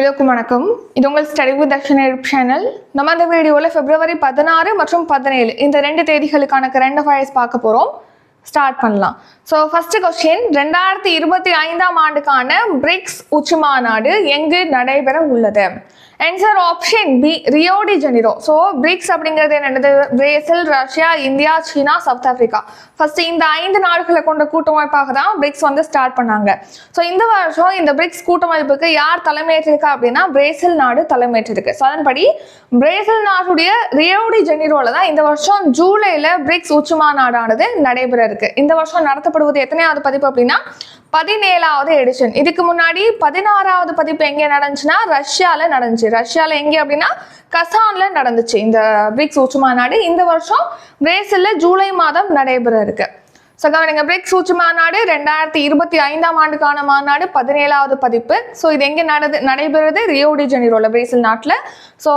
எல்லோருக்கும் வணக்கம். இது உங்கள் ஸ்டடி வித் தர்ஷன் சேனல் நம்ம இந்த வீடியோவில் பிப்ரவரி பதினாறு மற்றும் பதினேழு இந்த ரெண்டு தேதிகளுக்கான கரண்ட் அஃபேர்ஸ் பார்க்க போகிறோம் ஸ்டார்ட் பண்ணலாம். ஸோ ஃபர்ஸ்ட் கொஸ்டின் ரெண்டாயிரத்தி இருபத்தி ஐந்தாம் ஆண்டுக்கான பிரிக்ஸ் உச்சி மாநாடு எங்கு நடைபெற உள்ளது? Answer option B Rio de Janeiro so BRICS அப்படிங்கிறது என்னது? Brazil Russia India China South Africa first இந்த ஐந்து நாடுகளை கொண்ட கூட்டமைப்பாக தான் பிரிக்ஸ் வந்து ஸ்டார்ட் பண்ணாங்க. ஸோ இந்த வருஷம் இந்த பிரிக்ஸ் கூட்டமைப்புக்கு யார் தலைமையேற்றிருக்கா அப்படின்னா பிரேசில் நாடு தலைமையேற்றிருக்கு. ஸோ அதன்படி பிரேசில் நாட்டுடைய ரியோடி ஜெனிரோவில் தான் இந்த வருஷம் ஜூலையில் பிரிக்ஸ் உச்சி மாநாடானது நடைபெற இருக்கு. இந்த வருஷம் நடத்தப்படுவது எத்தனையாவது பதிப்பு அப்படின்னா பதினேழாவது எடிஷன் இதுக்கு முன்னாடி பதினாறாவது பதிப்பு எங்கே நடந்துச்சுன்னா ரஷ்யாவில் நடந்துச்சு. ரஷ்யாவில் எங்கே அப்படின்னா கசானில் நடந்துச்சு. இந்த பிரிக்ஸ் உச்சி மாநாடு. இந்த வருஷம் பிரேசிலில் ஜூலை மாதம் நடைபெற இருக்கு. ஸோ கவனிங்க பிரிக்ஸ் உச்சி மாநாடு ரெண்டாயிரத்தி இருபத்தி ஐந்தாம் ஆண்டுக்கான மாநாடு பதினேழாவது பதிப்பு. ஸோ இது எங்கே நடது நடைபெறுது? ரியோடி ஜெனிரோல பிரேசில் நாட்டில். ஸோ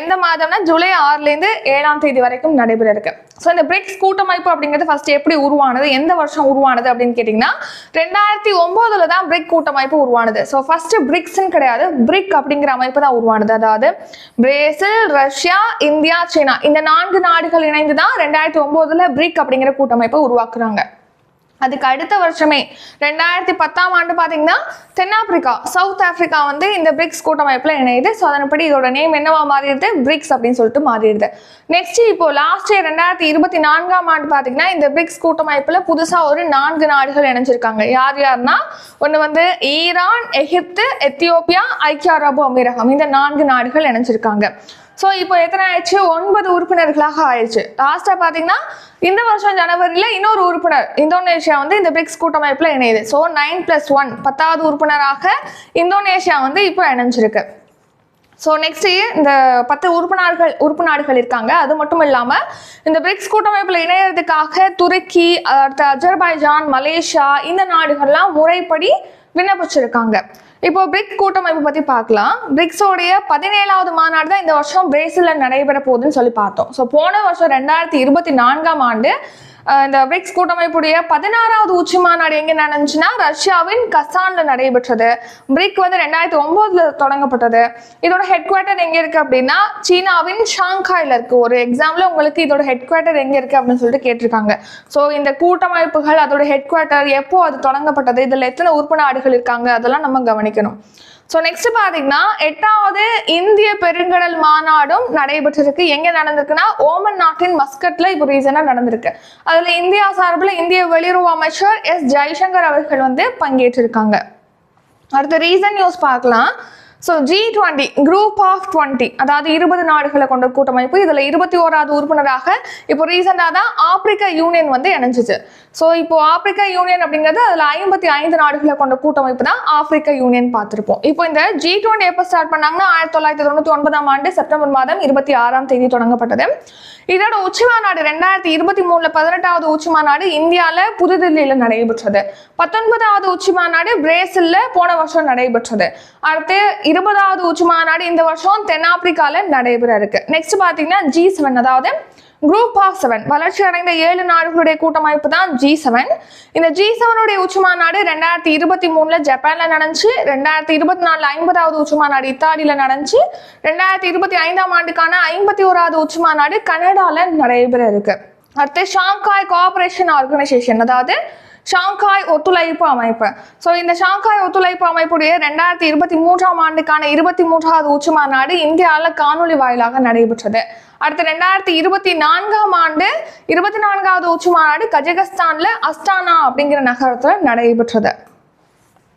எந்த மாதம்னா ஜூலை ஆறுலேருந்து ஏழாம் தேதி வரைக்கும் நடைபெற இருக்கு. ஸோ இந்த பிரிக்ஸ் கூட்டமைப்பு அப்படிங்கிறது ஃபர்ஸ்ட் எப்படி உருவானது? எந்த வருஷம் உருவானது அப்படின்னு கேட்டிங்கன்னா ரெண்டாயிரத்தி ஒம்போதுல தான் பிரிக் கூட்டமைப்பு உருவானது. ஸோ ஃபர்ஸ்ட் பிரிக்ஸ்ன்னு கிடையாது. பிரிக் அப்படிங்கிற அமைப்பு தான் உருவானது. அதாவது பிரேசில் ரஷ்யா இந்தியா சீனா இந்த நான்கு நாடுகள் இணைந்து தான் ரெண்டாயிரத்தி ஒம்போதுல பிரிக் அப்படிங்கிற கூட்டமைப்பை உருவாக்குறாங்க. அதுக்கு அடுத்த வருஷமே ரெண்டாயிரத்தி பத்தாம் ஆண்டு பார்த்தீங்கன்னா தென்னாப்பிரிக்கா சவுத் ஆப்பிரிக்கா வந்து இந்த பிரிக்ஸ் கூட்டமைப்பில் இணையுது. ஸோ அதன்படி இதோட நேம் என்னவா மாறிடுது? பிரிக்ஸ் அப்படின்னு சொல்லிட்டு மாறிடுது. நெக்ஸ்ட் இப்போ லாஸ்ட் இயர் ரெண்டாயிரத்தி இருபத்தி நான்காம் ஆண்டு பார்த்தீங்கன்னா இந்த பிரிக்ஸ் கூட்டமைப்பில் புதுசாக ஒரு நான்கு நாடுகள் இணைஞ்சிருக்காங்க. யார் யாருன்னா ஒன்று வந்து ஈரான் எகிப்து எத்தியோப்பியா ஐக்கிய அரபு அமீரகம். இந்த நான்கு நாடுகள் இணைஞ்சிருக்காங்க. ஸோ இப்போ எத்தனை ஆயிடுச்சு? ஒன்பது உறுப்பினர்களாக ஆயிடுச்சு. லாஸ்ட்டாக பார்த்தீங்கன்னா இந்த வருஷம் ஜனவரியில் இன்னொரு உறுப்பினர் இந்தோனேஷியா வந்து இந்த பிரிக்ஸ் கூட்டமைப்பில் இணையுது. ஸோ நைன் ப்ளஸ் ஒன் பத்தாவது உறுப்பினராக இந்தோனேஷியா வந்து இப்போ இணைஞ்சிருக்கு. ஸோ நெக்ஸ்ட் இந்த பத்து உறுப்பினர்கள் உறுப்பு நாடுகள் இருக்காங்க. அது மட்டும் இல்லாமல் இந்த பிரிக்ஸ் கூட்டமைப்பில் இணையறதுக்காக துருக்கி அடுத்து அஜர்பைஜான் மலேசியா இந்த நாடுகள்லாம் முறைப்படி விண்ணப்பிச்சிருக்காங்க. இப்போ பிரிக் கூட்டமைப்பு பற்றி பார்க்கலாம். பிரிக்ஸோடைய பதினேழாவது மாநாடு தான் இந்த வருஷம் பிரேசிலில் நடைபெற போகுதுன்னு சொல்லி பார்த்தோம். ஸோ போன வருஷம் ரெண்டாயிரத்தி இருபத்தி நான்காம் ஆண்டு இந்த பிரிக்ஸ் கூட்டமைப்புடைய பதினாறாவது உச்சி மாநாடு எங்கே நடந்துச்சுன்னா ரஷ்யாவின் கசான்ல நடைபெற்றது. பிரிக் வந்து ரெண்டாயிரத்தி ஒன்பதுல தொடங்கப்பட்டது. இதோட ஹெட் குவார்ட்டர் எங்க இருக்கு அப்படின்னா சீனாவின் ஷாங்காயில இருக்கு. ஒரு எக்ஸாம்ல உங்களுக்கு இதோட ஹெட் குவார்ட்டர் எங்க இருக்கு அப்படின்னு சொல்லிட்டு கேட்டிருக்காங்க. ஸோ இந்த கூட்டமைப்புகள் அதோட ஹெட் குவார்ட்டர் எப்போ அது தொடங்கப்பட்டது இதுல எத்தனை உறுப்பு நாடுகள் இருக்காங்க அதெல்லாம் நம்ம கவனிக்கணும். ஸோ நெக்ஸ்ட் பார்த்தீங்கன்னா எட்டாவது இந்திய பெருங்கடல் மாநாடும் நடைபெற்றிருக்கு. எங்கே நடந்திருக்குன்னா ஓமன் நாட்டின் மஸ்கட்ல இப்போ ரீசனாக நடந்திருக்கு. அதில் இந்தியா சார்பில் இந்திய வெளியுறவு அமைச்சர் எஸ் ஜெய்சங்கர் அவர்கள் வந்து பங்கேற்றிருக்காங்க. அடுத்த ரீசன் நியூஸ் பார்க்கலாம். So G twenty group of twenty அதாவது இருபது நாடுகளை கொண்ட கூட்டமைப்பு. இதில் இருபத்தி ஓராவது உறுப்பினராக இப்போ ரீசெண்டாக தான் ஆப்பிரிக்க யூனியன் வந்து இணைஞ்சிச்சு. ஸோ இப்போ ஆப்பிரிக்க யூனியன் அப்படிங்கிறது அதில் ஐம்பத்தி ஐந்து நாடுகளை கொண்ட கூட்டமைப்பு தான் ஆப்பிரிக்க யூனியன் பார்த்துருப்போம். இப்போ இந்த ஜி டுவெண்ட்டி எப்போ ஸ்டார்ட் பண்ணாங்கன்னா ஆயிரத்தி தொள்ளாயிரத்தி தொண்ணூற்றி ஒன்பதாம் ஆண்டு செப்டம்பர் மாதம் இருபத்தி ஆறாம் தேதி தொடங்கப்பட்டது. இதோட உச்சி மாநாடு ரெண்டாயிரத்தி இருபத்தி மூணுல பதினெட்டாவது உச்சி மாநாடு இந்தியாவில் புதுதில்லியில் நடைபெற்றது. பத்தொன்பதாவது உச்சி மாநாடு பிரேசில்ல போன வருஷம் நடைபெற்றது. அடுத்து இருபதாவது உச்சி மாநாடு இந்த வருஷம் தென்னாப்பிரிக்கால நடைபெற இருக்கு. நெக்ஸ்ட் பாத்தீங்கன்னா ஜி செவன் அதாவது குரூப் ஆஃப் செவன் வளர்ச்சி அடைந்த ஏழு நாடுகளுடைய கூட்டமைப்பு தான் ஜி செவன் இந்த ஜி செவனுடைய உச்சமாநாடு ரெண்டாயிரத்தி இருபத்தி மூணுல ஜப்பான்ல நடந்துச்சு. ரெண்டாயிரத்தி இருபத்தி நாலுல ஐம்பதாவது உச்சமாநாடு இத்தாலியில நடந்துச்சு. ரெண்டாயிரத்தி இருபத்தி ஐந்தாம் ஆண்டுக்கான ஐம்பத்தி ஓராவது உச்சிமாநாடு கனடால நடைபெற இருக்கு. அடுத்து ஷாங்காய் கோஆபரேஷன் ஆர்கனைசேஷன் அதாவது ஷாங்காய் ஒத்துழைப்பு அமைப்பு. ஸோ இந்த ஷாங்காய் ஒத்துழைப்பு அமைப்புடைய ரெண்டாயிரத்தி இருபத்தி மூன்றாம் ஆண்டுக்கான இருபத்தி மூன்றாவது உச்சி மாநாடு இந்தியாவில் காணொலி வாயிலாக நடைபெற்றது. அடுத்து ரெண்டாயிரத்தி இருபத்தி நான்காம் ஆண்டு இருபத்தி நான்காவது உச்சி மாநாடு கஜகஸ்தான்ல அஸ்டானா அப்படிங்கிற நகரத்துல நடைபெற்றது.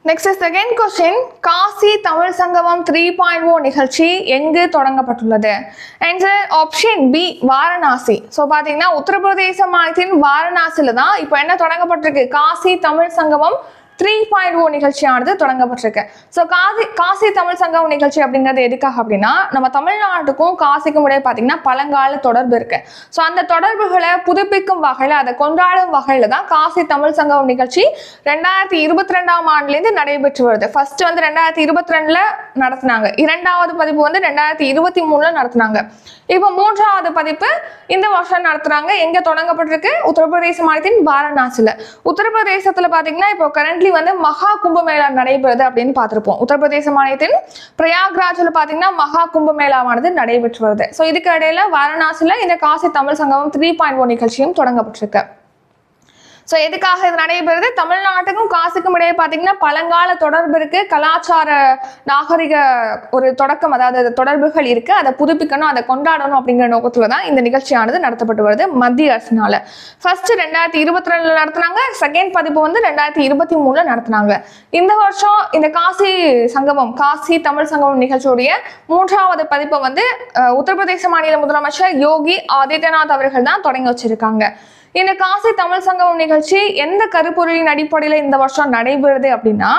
Next second question Kashi Tamil Sangamam three point O நிகழ்ச்சி எங்கு தொடங்கப்பட்டுள்ளது? Answer option B Varanasi. So பார்த்தீங்கன்னா உத்தரப்பிரதேச மாநிலத்தின் வாரணாசியில் தான் இப்போ என்ன தொடங்கப்பட்டிருக்கு? காசி தமிழ் சங்கமம் த்ரீ பாயிண்ட் ஓ நிகழ்ச்சியானது தொடங்கப்பட்டிருக்கு. ஸோ காசி காசி தமிழ் சங்கம் நிகழ்ச்சி அப்படிங்கிறது எதுக்காக அப்படின்னா நம்ம தமிழ்நாட்டுக்கும் காசிக்கும் இடையே பார்த்தீங்கன்னா பழங்கால தொடர்பு இருக்கு. ஸோ அந்த தொடர்புகளை புதுப்பிக்கும் வகையில் அதை கொண்டாடும் வகையில் தான் காசி தமிழ் சங்கம் நிகழ்ச்சி ரெண்டாயிரத்தி இருபத்தி ரெண்டாம் ஆண்டுலேருந்து நடைபெற்று வருது. ஃபர்ஸ்ட் வந்து ரெண்டாயிரத்தி இருபத்தி ரெண்டில் நடத்தினாங்க. இரண்டாவது பதிப்பு வந்து ரெண்டாயிரத்தி இருபத்தி மூணில் நடத்தினாங்க. இப்போ மூன்றாவது பதிப்பு இந்த வருஷம் நடத்துகிறாங்க எங்கே தொடங்கப்பட்டிருக்கு? உத்தரப்பிரதேச மாநிலத்தின் வாரணாசியில் உத்தரப்பிரதேசத்தில் பார்த்தீங்கன்னா இப்போ கரண்ட் கரண்ட்லி வந்து மகா கும்பமேளா நடைபெறுது அப்படின்னு பார்த்திருப்போம். உத்தரப்பிரதேச மாநிலத்தின் பிரயாக்ராஜில் பாத்தீங்கன்னா மகா கும்பமேளாவானது நடைபெற்று வருது. ஸோ இதுக்கு இடையில வாரணாசியில இந்த Kashi Tamil Sangamam three point one நிகழ்ச்சியும் தொடங்கப்பட்டிருக்கு. ஸோ எதுக்காக இது நடைபெறுது? தமிழ்நாட்டுக்கும் காசுக்கும் இடையே பார்த்தீங்கன்னா பழங்கால தொடர்பு இருக்கு. கலாச்சார நாகரிக ஒரு தொடக்கம் அதாவது தொடர்புகள் இருக்கு. அதை புதுப்பிக்கணும் அதை கொண்டாடணும் அப்படிங்கிற நோக்கத்துல தான் இந்த நிகழ்ச்சியானது நடத்தப்பட்டு வருது மத்திய அரசினால. ஃபர்ஸ்ட் ரெண்டாயிரத்தி இருபத்தி ரெண்டுல நடத்துனாங்க. செகண்ட் பதிப்பு வந்து ரெண்டாயிரத்தி இருபத்தி மூணுல நடத்துனாங்க. இந்த வருஷம் இந்த காசி சங்கமம் காசி தமிழ் சங்கமம் நிகழ்ச்சியுடைய மூன்றாவது பதிப்பை வந்து உத்தரப்பிரதேச மாநில முதலமைச்சர் யோகி ஆதித்யநாத் அவர்கள் தான் தொடங்கி வச்சிருக்காங்க. இந்த காசி தமிழ் சங்கமம் நிகழ்ச்சி எந்த கருப்பொருளின் அடிப்படையில் இந்த வருஷம் நடைபெறுது அப்படின்னா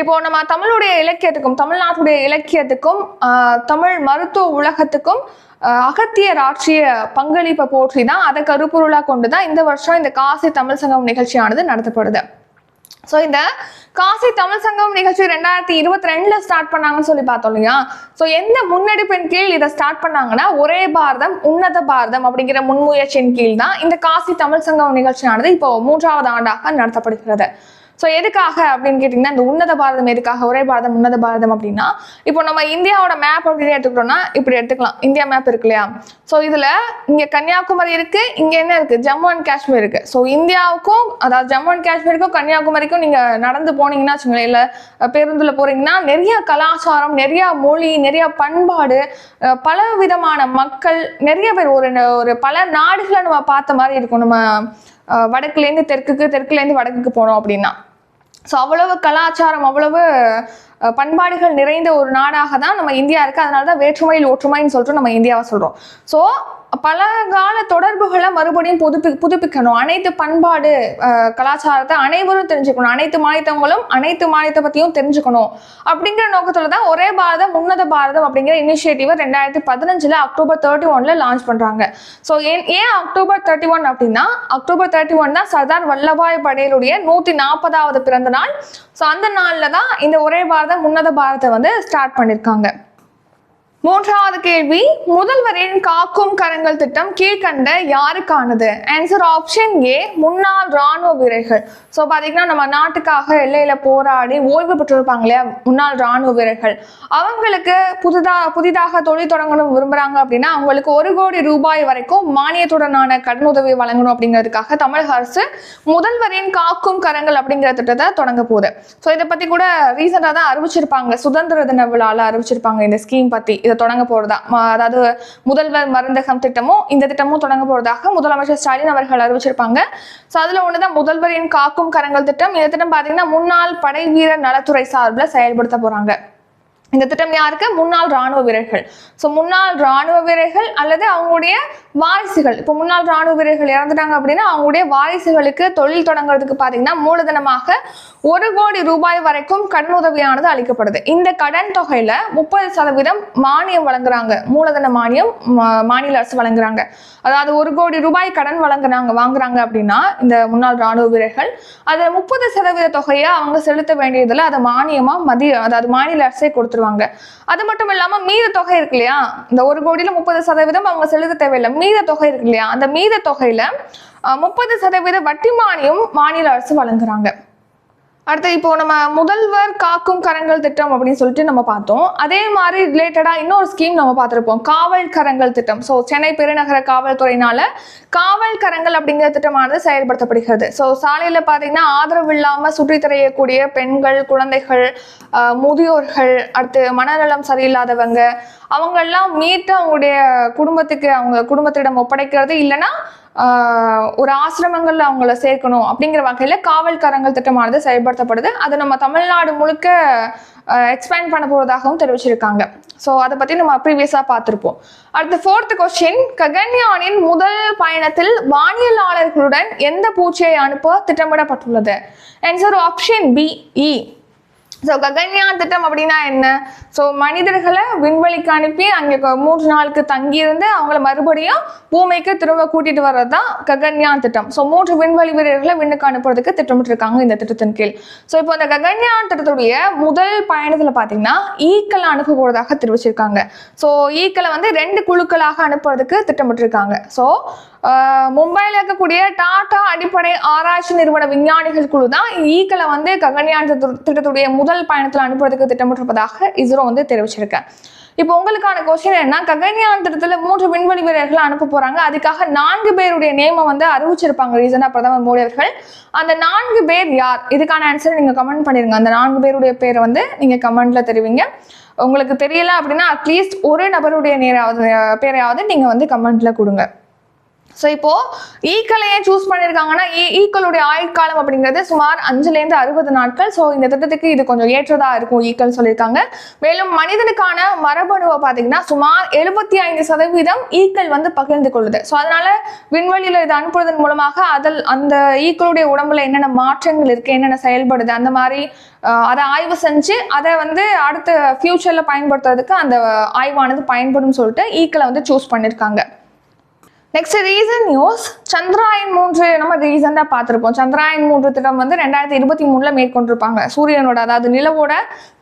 இப்போ நம்ம தமிழுடைய இலக்கியத்துக்கும் தமிழ்நாட்டுடைய இலக்கியத்துக்கும் தமிழ் மருத்துவ உலகத்துக்கும் அகத்தியர் ஆற்றிய பங்களிப்பை போற்றி தான் அதை கருப்பொருளாக கொண்டு தான் இந்த வருஷம் இந்த காசி தமிழ் சங்கம் நிகழ்ச்சியானது நடத்தப்படுது. ஸோ இந்த காசி தமிழ் சங்கம் நிகழ்ச்சி ரெண்டாயிரத்தி இருபத்தி ரெண்டுல ஸ்டார்ட் பண்ணாங்கன்னு சொல்லி பார்த்தோம் இல்லையா? ஸோ எந்த முன்னெடுப்பின் கீழ் இதை ஸ்டார்ட் பண்ணாங்கன்னா ஒரே பாரதம் உன்னத பாரதம் அப்படிங்கிற முன்முயற்சியின் கீழ் தான் இந்த காசி தமிழ் சங்கம் நிகழ்ச்சியானது இப்போ மூன்றாவது ஆண்டாக நடத்தப்படுகிறது. ஸோ எதுக்காக அப்படின்னு கேட்டிங்கன்னா இந்த உன்னத பாரதம் எதுக்காக? ஒரே பாரதம் உன்னத பாரதம் அப்படின்னா இப்போ நம்ம இந்தியாவோட மேப் அப்படின்னு எடுத்துக்கிட்டோம்னா இப்படி எடுத்துக்கலாம். இந்தியா மேப் இருக்கு இல்லையா? ஸோ இதில் இங்கே கன்னியாகுமரி இருக்குது இங்கே என்ன இருக்குது ஜம்மு அண்ட் காஷ்மீர் இருக்கு. ஸோ இந்தியாவுக்கும் அதாவது ஜம்மு அண்ட் காஷ்மீருக்கும் கன்னியாகுமரிக்கும் நீங்கள் நடந்து போனீங்கன்னா வச்சுங்களேன் இல்லை பேருந்தில் போகிறீங்கன்னா நிறைய கலாச்சாரம் நிறைய மொழி நிறைய பண்பாடு பல விதமான மக்கள் நிறைய பேர் ஒரு ஒரு பல நாடுகளை நம்ம பார்த்த மாதிரி இருக்கும். நம்ம வடக்குலேருந்து தெற்குக்கு தெற்குலேருந்து வடக்குக்கு போனோம் அப்படின்னா. ஸோ அவ்வளவு கலாச்சாரம் அவ்வளவு பண்பாடுகள் நிறைந்த ஒரு நாடாக தான் நம்ம இந்தியா இருக்கு. அதனால தான் வேற்றுமையில் ஒற்றுமைன்னு சொல்லிட்டு நம்ம இந்தியாவை சொல்றோம். ஸோ பழங்கால தொடர்புகளை மறுபடியும் புதுப்பி புதுப்பிக்கணும். அனைத்து பண்பாடு கலாச்சாரத்தை அனைவரும் தெரிஞ்சுக்கணும். அனைத்து மாநிலங்களும் அனைத்து மாநிலத்தை பற்றியும் தெரிஞ்சுக்கணும். அப்படிங்கிற நோக்கத்தில் தான் ஒரே பாரதம் உன்னத பாரதம் அப்படிங்கிற இனிஷியேட்டிவை ரெண்டாயிரத்தி பதினஞ்சில் அக்டோபர் தேர்ட்டி ஒனில் லான்ச் பண்ணுறாங்க ஸோ ஏன் ஏன் அக்டோபர் தேர்ட்டி ஒன் அப்படின்னா அக்டோபர் தேர்ட்டி ஒன் தான் சர்தார் வல்லபாய் படேலுடைய நூற்றி நாற்பதாவது பிறந்த நாள் ஸோ அந்த நாள்ல தான் இந்த ஒரே பாரதம் உன்னத பாரத்தை வந்து ஸ்டார்ட் பண்ணியிருக்காங்க மூன்றாவது கேள்வி முதல்வரின் காக்கும் கரங்கள் திட்டம் கீழ்கண்ட யாருக்கானது? ஆன்சர் ஆப்ஷன் ஏ முன்னாள் ராணுவ வீரர்கள். ஸோ பார்த்தீங்கன்னா நம்ம நாட்டுக்காக எல்லையில போராடி ஓய்வு பெற்றிருப்பாங்க இல்லையா? முன்னாள் ராணுவ வீரர்கள். அவங்களுக்கு புதிதா புதிதாக தொழில் தொடங்கணும் விரும்புறாங்க அப்படின்னா அவங்களுக்கு ஒரு கோடி ரூபாய் வரைக்கும் மானியத்துடனான கடனுதவி வழங்கணும் அப்படிங்கிறதுக்காக தமிழக அரசு முதல்வரின் காக்கும் கரங்கள் அப்படிங்கிற திட்டத்தை தொடங்க போகுது. ஸோ இதை பத்தி கூட ரீசெண்டாக தான் அறிவிச்சிருப்பாங்க. சுதந்திர தின விழாவில் அறிவிச்சிருப்பாங்க இந்த ஸ்கீம் பத்தி. இதை தொடங்க போறதா? அதாவது முதல்வர் மருந்தகம் திட்டமும் இந்த திட்டமும் தொடங்க போறதாக முதலமைச்சர் ஸ்டாலின் அவர்கள் அறிவிச்சிருப்பாங்க. ஸோ அதுல ஒண்ணுதான் முதல்வரின் காக்கும் கரங்கள் திட்டம். இந்த திட்டம் பாத்தீங்கன்னா முன்னாள் படை வீரர் நலத்துறை சார்பில் செயல்படுத்த போறாங்க. இந்த திட்டம் யாருக்கு? முன்னாள் ராணுவ வீரர்கள். ஸோ முன்னாள் ராணுவ வீரர்கள் அல்லது அவங்களுடைய வாரிசுகள். இப்போ முன்னாள் ராணுவ வீரர்கள் இறந்துட்டாங்க அப்படின்னா அவங்களுடைய வாரிசுகளுக்கு தொழில் தொடங்குறதுக்கு பார்த்தீங்கன்னா மூலதனமாக ஒரு கோடி ரூபாய் வரைக்கும் கடனுதவியானது அளிக்கப்படுது. இந்த கடன் தொகையில முப்பது சதவீதம் மானியம் வழங்குறாங்க. மூலதன மானியம் மாநில அரசு வழங்குறாங்க. அதாவது ஒரு கோடி ரூபாய் கடன் வழங்குறாங்க வாங்குறாங்க அப்படின்னா இந்த முன்னாள் ராணுவ வீரர்கள் அதை முப்பது சதவீத தொகையை அவங்க செலுத்த வேண்டியதில் அதை மானியமாக மதிய அதாவது மாநில அரசே கொடுத்துருவாங்க. அது மட்டும் இல்லாம மீத தொகை இருக்கு இல்லையா? இந்த ஒரு கோடியில முப்பது சதவீதம் அவங்க செலுத்த தேவையில்லை. மீத தொகை இருக்கு இல்லையா? அந்த மீத தொகையில முப்பது சதவீத வட்டி மானியம் மாநில அரசு வழங்குறாங்க. அடுத்து இப்போ நம்ம முதல்வர் காக்கும் கரங்கள் திட்டம் அப்படின்னு சொல்லிட்டு நம்ம பார்த்தோம். அதே மாதிரி ரிலேட்டடாக இன்னொரு ஸ்கீம் நம்ம பார்த்துருப்போம். காவல் கரங்கள் திட்டம். ஸோ சென்னை பெருநகர காவல்துறையினால காவல் கரங்கள் அப்படிங்கிற திட்டமானது செயல்படுத்தப்படுகிறது. ஸோ சாலையில் பார்த்தீங்கன்னா ஆதரவு இல்லாமல் சுற்றி திரையக்கூடிய பெண்கள் குழந்தைகள் முதியோர்கள் அடுத்து மனநலம் சரியில்லாதவங்க அவங்கெல்லாம் மீட்டு அவங்களுடைய குடும்பத்துக்கு அவங்க குடும்பத்திடம் ஒப்படைக்கிறது இல்லைன்னா ஒரு ஆசிரமங்களில் அவங்கள சேர்க்கணும் அப்படிங்கிற வகையில் காவல்காரங்கள் திட்டமானது செயல்படுத்தப்படுது. அது நம்ம தமிழ்நாடு முழுக்க எக்ஸ்பேண்ட் பண்ண போவதாகவும் தெரிவிச்சிருக்காங்க. ஸோ அதை பற்றி நம்ம ப்ரீவியஸாக பார்த்துருப்போம். அடுத்த ஃபோர்த் கொஸ்டின் ககன்யானின் முதல் பயணத்தில் வானியலாளர்களுடன் எந்த பூச்சியை அனுப்ப திட்டமிடப்பட்டுள்ளது? ஆன்சர் ஆப்ஷன் பி இ ஸோ ககன்யான் திட்டம் அப்படின்னா என்ன? ஸோ மனிதர்களை விண்வெளிக்கு அனுப்பி அங்கே மூன்று நாளுக்கு தங்கியிருந்து அவங்கள மறுபடியும் பூமிக்கு திரும்ப கூட்டிட்டு வர்றது தான் ககன்யான் திட்டம். ஸோ மூன்று விண்வெளி வீரர்களை விண்ணுக்கு அனுப்புறதுக்கு திட்டமிட்டிருக்காங்க இந்த திட்டத்தின் கீழ். ஸோ இப்போ இந்த ககன்யான் திட்டத்துடைய முதல் பயணத்தில் பார்த்தீங்கன்னா ஈக்களை அனுப்ப தெரிவிச்சிருக்காங்க. ஸோ ஈக்களை வந்து ரெண்டு குழுக்களாக அனுப்புறதுக்கு திட்டமிட்டிருக்காங்க. ஸோ மும்பையில் இருக்கக்கூடிய டாடா அடிப்படை ஆராய்ச்சி நிறுவன விஞ்ஞானிகள் குழு தான் ஈக்களை வந்து ககன்யான் திட்டத்துடைய முதல் பயணத்தில் அனுப்புறதுக்கு திட்டமிட்டிருப்பதாக இஸ்ரோ வந்து தெரிவிச்சிருக்கேன் இப்போ உங்களுக்கான கொஸ்டின் என்ன ககன்யான் திட்டத்தில் மூன்று விண்வெளி வீரர்களை அனுப்ப போறாங்க. அதுக்காக நான்கு பேருடைய நேமை வந்து அறிவிச்சிருப்பாங்க ரீசனா பிரதமர் மோடி அவர்கள். அந்த நான்கு பேர் யார்? இதுக்கான ஆன்சர் நீங்கள் கமெண்ட் பண்ணிருங்க. அந்த நான்கு பேருடைய பேரை வந்து நீங்கள் கமெண்ட்ல தெரிவிங்க. உங்களுக்கு தெரியல அப்படின்னா அட்லீஸ்ட் ஒரு நபருடைய நேராவது பேரையாவது நீங்கள் வந்து கமெண்ட்ல கொடுங்க. ஸோ இப்போது ஈக்களை ஏன் சூஸ் பண்ணியிருக்காங்கன்னா ஈ ஈக்களுடைய ஆயுட்காலம் அப்படிங்கிறது சுமார் அஞ்சுலேருந்து அறுபது நாட்கள். ஸோ இந்த திட்டத்துக்கு இது கொஞ்சம் ஏற்றதாக இருக்கும் ஈக்கள் சொல்லியிருக்காங்க. மேலும் மனிதனுக்கான மரபணுவை பார்த்தீங்கன்னா சுமார் எழுபத்தி ஐந்து சதவீதம் ஈக்கள் வந்து பகிர்ந்து கொள்ளுது. ஸோ அதனால் விண்வெளியில் இதை அனுப்புவதன் மூலமாக அதில் அந்த ஈக்களுடைய உடம்புல என்னென்ன மாற்றங்கள் இருக்குது என்னென்ன செயல்படுது அந்த மாதிரி அதை ஆய்வு செஞ்சு அதை வந்து அடுத்த ஃப்யூச்சரில் பயன்படுத்துறதுக்கு அந்த ஆய்வானது பயன்படும் சொல்லிட்டு ஈக்களை வந்து சூஸ் பண்ணியிருக்காங்க நெக்ஸ்ட் ரீசன் நியூஸ் சந்திராயன் மூன்று நம்ம ரீசெண்டாக பார்த்துருப்போம். சந்திராயன் மூன்று திட்டம் வந்து ரெண்டாயிரத்தி இருபத்தி மூணில் மேற்கொண்டிருப்பாங்க. சூரியனோட அதாவது நிலவோட